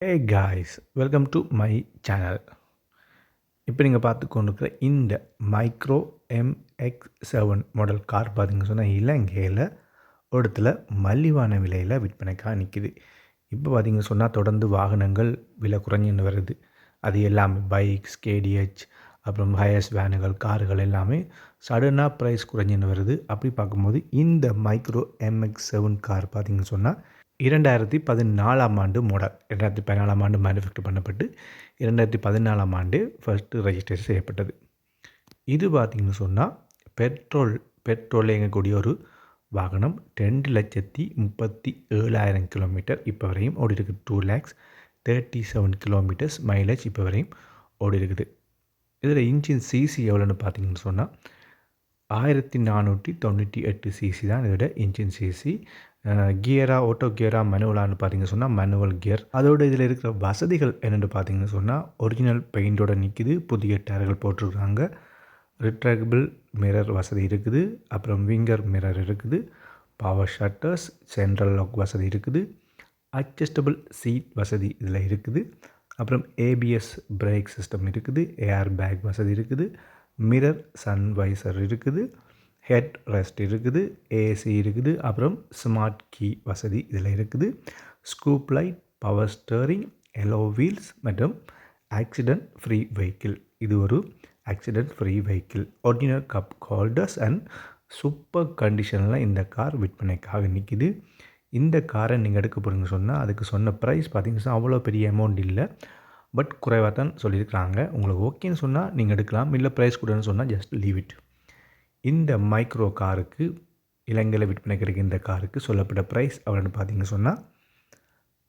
Hey guys welcome to my channel இப்போ நீங்கள் பார்த்து கொண்டிருக்கிற இந்த micro MX seven model car பார்த்திங்க சொன்னால் இலங்கையில் ஒரு இடத்துல மலிவான விலையில் விற்பனைக்காக நிற்கிது இப்போ பார்த்தீங்க சொன்னால் தொடர்ந்து வாகனங்கள் விலை குறைஞ்சின்னு வருது. அது எல்லாமே பைக்ஸ் கேடிஹெச் அப்புறம் ஹையர்ஸ் வேனுகள் கார்கள் எல்லாமே சடனாக ப்ரைஸ் குறைஞ்சின்னு வருது. அப்படி பார்க்கும்போது இந்த மைக்ரோ எம்எக்ஸ் செவன் கார் பார்த்தீங்கன்னு சொன்னால் இரண்டாயிரத்தி பதினாலாம் ஆண்டு மாடல் இரண்டாயிரத்தி பதினாலாம் ஆண்டு மேனுஃபேக்சர் பண்ணப்பட்டு இரண்டாயிரத்தி பதினாலாம் ஆண்டு ஃபஸ்ட்டு ரெஜிஸ்டர் செய்யப்பட்டது. இது பார்த்திங்கன்னு சொன்னால் பெட்ரோல் பெட்ரோல் இயங்கக்கூடிய ஒரு வாகனம் ரெண்டு லட்சத்தி முப்பத்தி ஏழாயிரம் கிலோமீட்டர் இப்போ வரையும் ஓடி இருக்குது two lakhs thirty seven kilometres mileage இப்போ வரையும் ஓடி இருக்குது இதில் இன்ஜின் சிசி எவ்வளோன்னு பார்த்தீங்கன்னு சொன்னால் ஆயிரத்தி நானூற்றி தொண்ணூற்றி எட்டு சிசி தான் இதோட இன்ஜின் சிசி கியரா ஓட்டோ கியரா மனுவலான்னு பார்த்தீங்கன்னு சொன்னால் மனுவல் கியர் அதோட இதில் இருக்கிற வசதிகள் என்னென்னு பார்த்தீங்கன்னு சொன்னால் ஒரிஜினல் பெயிண்டோட நிற்கிது புதிய டயர்கள் போட்டிருக்காங்க. ரிட்ராகபிள் மிரர் வசதி இருக்குது அப்புறம் விங்கர் மிரர் இருக்குது பவர் ஷட்டர்ஸ் சென்ட்ரல் லாக் வசதி இருக்குது அட்ஜஸ்டபிள் சீட் வசதி இதில் இருக்குது அப்புறம் ஏபிஎஸ் பிரேக் சிஸ்டம் இருக்குது ஏர் பேக் வசதி இருக்குது மிரர் சன்வைசர் இருக்குது ஹெட் ரெஸ்ட் இருக்குது ஏசி இருக்குது அப்புறம் ஸ்மார்ட் கீ வசதி இதில் இருக்குது. Scoop light power steering alloy wheels மற்றும் ஆக்சிடெண்ட் ஃப்ரீ வெஹிக்கிள் இது ஒரு accident free vehicle original cup holders and super கண்டிஷனில் இந்த கார் விற்பனைக்காக நிற்கிது இந்த காரை நீங்கள் எடுக்க போகிறீங்க சொன்னால் அதுக்கு சொன்ன ப்ரைஸ் பார்த்தீங்கன்னா அவ்வளோ பெரிய அமௌண்ட் இல்லை. பட் குறைவாக தான் சொல்லியிருக்கிறாங்க. உங்களுக்கு ஓகேன்னு சொன்னால் நீங்கள் எடுக்கலாம். இல்லை ப்ரைஸ் கூடன்னு சொன்னால் ஜஸ்ட் லீவ் இட் இந்த மைக்ரோ காருக்கு இலங்கையில் விற்பனை கிடைக்கின்ற இந்த காருக்கு சொல்லப்பட்ட ப்ரைஸ் அப்படின்னு பார்த்தீங்க சொன்னால்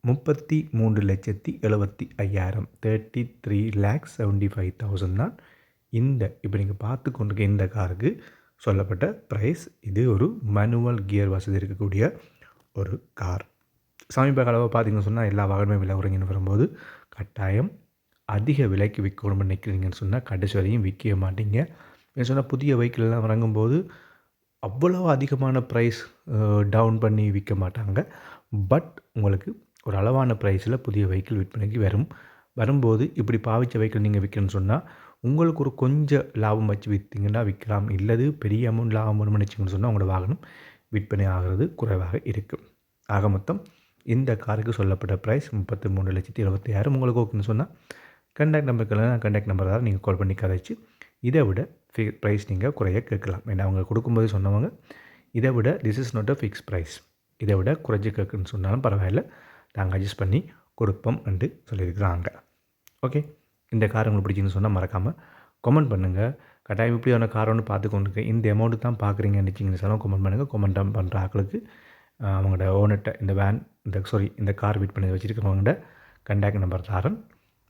முப்பத்தி மூன்று லட்சத்தி எழுபத்தி ஐயாயிரம் thirty three lakhs seventy five thousand தான் இந்த இப்போ நீங்கள் பார்த்து கொண்டிருக்க இந்த காருக்கு சொல்லப்பட்ட ப்ரைஸ் இது ஒரு மேனுவல் கியர் வசதி இருக்கக்கூடிய ஒரு கார். சமீப காலமாக பார்த்தீங்கன்னு சொன்னால் எல்லா வாகனமே விலை உறங்கின்னு வரும்போது கட்டாயம் அதிக விலைக்கு விற்கணும்னு நினைக்கிறீங்கன்னு சொன்னால் கடைசி வரையும் விற்க மாட்டீங்க. என்ன சொன்னால் புதிய வெஹிக்கிள்லாம் வழங்கும்போது அவ்வளோ அதிகமான ப்ரைஸ் டவுன் பண்ணி விற்க மாட்டாங்க. பட் உங்களுக்கு ஒரு அளவான ப்ரைஸில் புதிய வெஹிக்கிள் விற்பனைக்கு வரும். வரும்போது இப்படி பாவிச்ச வெஹிக்கிள் நீங்கள் விற்கணும்னு சொன்னால் உங்களுக்கு ஒரு கொஞ்சம் லாபம் வச்சு விற்றீங்கன்னா விற்கலாம். இல்லது பெரிய அமௌண்ட் லாபம் வரும்னு நினச்சிங்கன்னு சொன்னால் உங்களோட வாகனம் விற்பனை ஆகிறது குறைவாக இருக்கும். ஆக மொத்தம் இந்த காருக்கு சொல்லப்பட்ட ப்ரைஸ் முப்பத்தி மூணு லட்சத்தி இருபத்தி ஆயிரம் உங்களுக்கு ஓகேன்னு சொன்னால் கண்டாக்ட் நம்பருக்கு கண்டாக்ட் நம்பர் தான் நீங்கள் கால் பண்ணி கதைச்சு இதை விட ஃபி ப்ரைஸ் நீங்கள் குறைய கேட்கலாம். ஏன்னா அவங்க கொடுக்கும்போது சொன்னவங்க இதை விட this is not a fix price இதை விட குறைஞ்சி கேட்குன்னு சொன்னாலும் பரவாயில்ல. நாங்கள் அட்ஜஸ்ட் பண்ணி கொடுப்போம் என்று சொல்லியிருக்கிறாங்க. ஓகே இந்த கார் உங்களுக்கு பிடிச்சின்னு சொன்னால் மறக்காமல் கமெண்ட் பண்ணுங்கள் கட்டாயம் இப்படியான கார் ஒன்று பார்த்து கொண்டு இந்த அமௌண்ட்டு தான் பார்க்குறீங்கன்னு நினச்சிங்கன்னு சொன்னால் கமெண்ட் பண்ணுங்கள் கமெண்ட் பண்ணுற ஆக்களுக்கு அவங்களோட ஓனர்கிட்ட இந்த வேன் இந்த சாரி இந்த கார் வெயிட் பண்ணி வச்சுருக்கவங்கள்ட்ட கண்டாக்ட் நம்பர் தாரன்.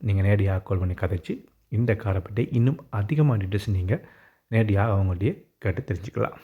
நீங்கள் நேரடியாக கால் பண்ணி கதைச்சி இந்த காரை பற்றி இன்னும் அதிகமாக டீட்டெயில்ஸ் நீங்கள் நேரடியாக அவங்கள்டையே கேட்டு தெரிஞ்சுக்கலாம்.